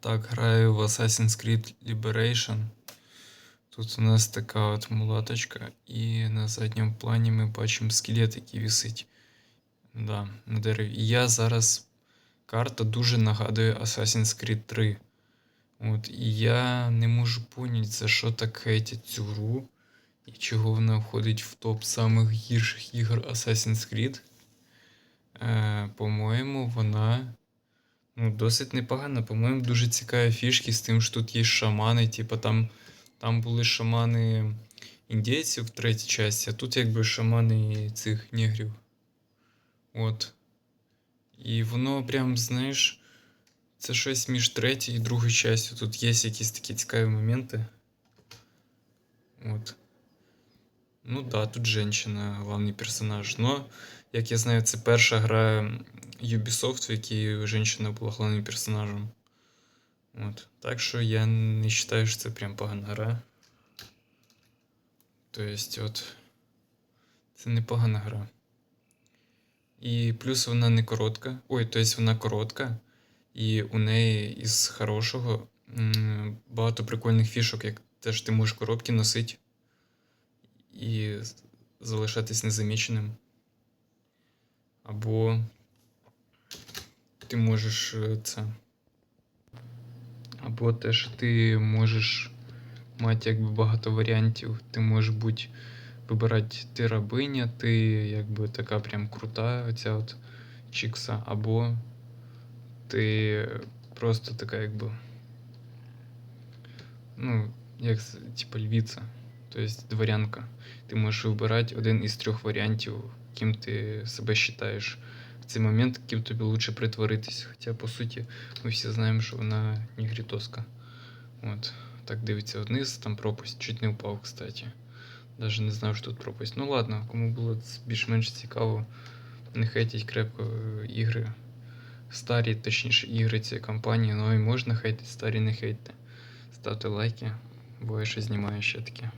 Так, граю в Assassin's Creed Liberation. Тут у нас така от мулаточка, і на задньому плані ми бачимо скелет, який висить да, на дереві. І я зараз. Карта дуже нагадує Assassin's Creed 3. От, і я не можу поняти, за що так хейтять цю гру, і чого вона входить в топ самих гірших ігор Assassin's Creed. Е, по-моєму, вона ну, досить непогана. По-моєму, дуже цікаві фішки з тим, що тут є шамани. Типа там, там були шамани індійців в третій часті, а тут якби шамани цих негрів. От. І воно прям, знаєш, це щось між третьою і другою частю. Тут є якісь такі цікаві моменти. От. Ну да, тут женщина, головний персонаж. Но, як я знаю, це перша гра Ubisoft, в якій женщина була головним персонажем. От. Так що я не вважаю, що це прям погана гра. Тобто, от. Це непогана гра. І плюс вона не коротка. Ой, тобто вона коротка. І у неї із хорошого багато прикольних фішок, як те, що ти можеш коробки носити і залишатись незаміченим. Або ти можеш е, це. Або те, що ти можеш мати якби багато варіантів. Ти можеш бути вибирати ти рабиня, ти якби така прям крута, оця от чікса, або ти просто така якби. Ну, як типа львіця, тобто дворянка. Ти можеш вибирати один із трьох варіантів, ким ти себе вважаєш в цей момент, ким тобі лучше притворитись. Хоча, по суті, ми всі знаємо, що вона нігрітоска. От. Так дивиться вниз, там пропасть. Чуть не впав, кстати. Даже не знав, що тут пропасть. Ну ладно, кому було більш-менш цікаво, не хейтіть крепко е, ігри. Старі, точніше, ігри цієї компанії, ну і можна хейтити, старі не хейтьте. Ставте лайки, бо я ще знімаю ще таке.